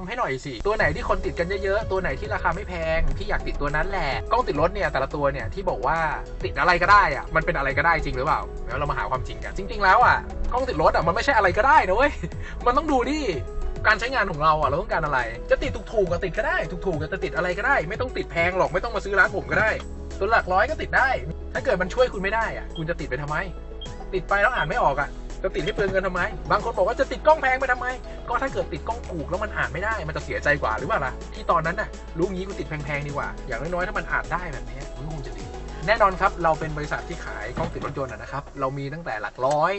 ำให้หน่อยสิ ตัวไหนที่คนติดกันเยอะๆ ตัวไหนที่ราคาไม่แพงที่อยากติดตัวนั้นแหละ กล้องติดรถเนี่ยแต่ละตัวเนี่ยที่บอกว่าติดอะไรก็ได้อะมันเป็นอะไรก็ได้จริงหรือเปล่าเดี๋ยวเรามาหาความจริงกัน จริง ๆ แล้วอะกล้องติดรถอะมันไม่ใช่อะไรก็ได้นะเว้ย มันต้องดูที่การใช้งานของเราอะเราต้องการอะไร จะติดถูกๆก็ติดก็ได้ ถูกๆก็จะติดอะไรก็ได้ ไม่ต้องติดแพงหรอกไม่ต้องมาซื้อร้านผมก็ได้ ตัวหลักร้อยก็ติดได้ ถ้าเกิดมันช่วยคุณไม่ได้อะคุณจะติดไปทำไม ติดไปแล้วอ่านไม่ออกอะ จะติดให้เปลืองเงินทำไม บางคนบอกว่าจะติดกล้องแพงไปทำไม ก็ถ้าเกิดติดกล้องถูกแล้วมันอ่านไม่ได้ มันจะเสียใจกว่าหรือเปล่าล่ะ ที่ตอนนั้นน่ะรู้งี้กูติดแพงๆดีกว่า อย่างน้อยๆถ้ามันอ่านได้แบบนี้มันคงจะดี แน่นอนครับ เราเป็นบริษัทที่ขายกล้องติดรถยนต์นะครับ เรามีตั้งแต่หลักร้อย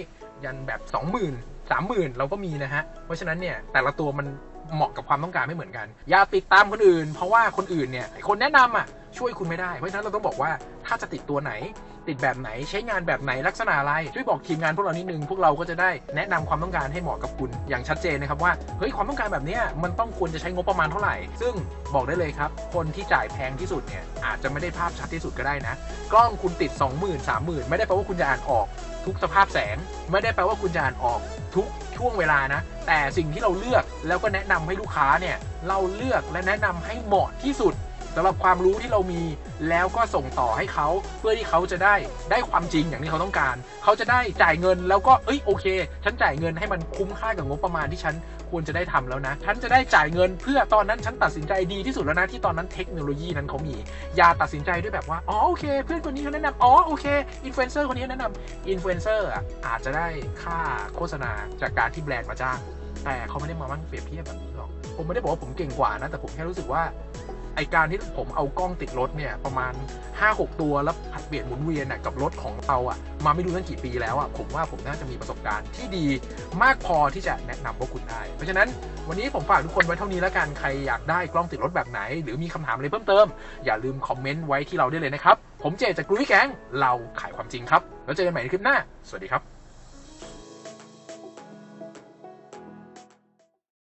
ยันแบบ 20,000 30,000เราก็มีนะฮะ เพราะฉะนั้นเนี่ยแต่ละตัวมันเหมาะกับความต้องการไม่เหมือนกัน อย่าติดตามคนอื่น เพราะว่าคนอื่นเนี่ยคนแนะนำอะ ช่วยคุณไม่ได้ เพราะฉะนั้นเราต้องบอกว่าถ้าจะติดตัวไหน ติดแบบไหนใช้งานแบบไหนลักษณะอะไรช่วยบอกทีมงานพวกเรานิดนึงพวกเราก็จะได้แนะนำความต้องการให้เหมาะกับคุณอย่างชัดเจนนะครับว่าเฮ้ยความต้องการแบบนี้มันต้องควรจะใช้งบประมาณเท่าไหร่ ซึ่งบอกได้เลยครับ คนที่จ่ายแพงที่สุดเนี่ยอาจจะไม่ได้ภาพชัดที่สุดก็ได้นะ กล้องคุณติด 20,000 30,000 ไม่ได้แปลว่าคุณจะอ่านออก ทุกสภาพแสง ไม่ได้แปลว่าคุณจะอ่านออกทุกช่วงเวลานะ แต่สิ่งที่เราเลือกแล้วก็แนะนำให้ลูกค้าเนี่ยเราเลือกและแนะนำให้เหมาะที่สุด สำหรับความรู้ที่เรามีแล้วก็ส่งต่อให้เขาเพื่อที่เขาจะได้ได้ความจริงอย่างที่เขาต้องการ เขาจะได้จ่ายเงินแล้วก็เอ้ยโอเค ฉันจ่ายเงินให้มันคุ้มค่ากับงบประมาณที่ฉันควรจะได้ทำแล้วนะ ฉันจะได้จ่ายเงินเพื่อตอนนั้นฉันตัดสินใจดีที่สุดแล้วนะที่ตอนนั้นเทคโนโลยีนั้นเขามี อย่าตัดสินใจด้วยแบบว่าอ๋อโอเค เพื่อนคนนี้เขาแนะนำอ๋อโอเคอินฟลูเอนเซอร์คนนี้แนะนำอินฟลูเอนเซอร์อะอาจจะได้ค่าโฆษณาจากการที่แบรนด์มาจ้างแต่เขาไม่ได้มามั่งเปรียบเทียบแบบนี้หรอก ผมไม่ได้บอกว่าผมเก่งกว่านะ แต่ผมแค่รู้สึกว่า ไอการที่ผมเอากล้องติดรถเนี่ยประมาณ 5-6 ตัวแล้วผัดเปลี่ยนหมุนเวียนน่ะกับรถของเราอะมาไม่รู้ตั้งกี่ปีแล้วอะผมว่าผมน่าจะมีประสบการณ์ที่ดีมากพอที่จะแนะนำพวกคุณได้ เพราะฉะนั้นวันนี้ผมฝากทุกคนไว้เท่านี้แล้วกันใครอยากได้กล้องติดรถแบบไหน หรือมีคำถามอะไรเพิ่มเติม อย่าลืมคอมเมนต์ไว้ที่เราได้เลยนะครับผมเจจากกรุ๊ปแก๊งเราขายความจริงครับแล้วเจอกันใหม่ในคลิปหน้า สวัสดีครับ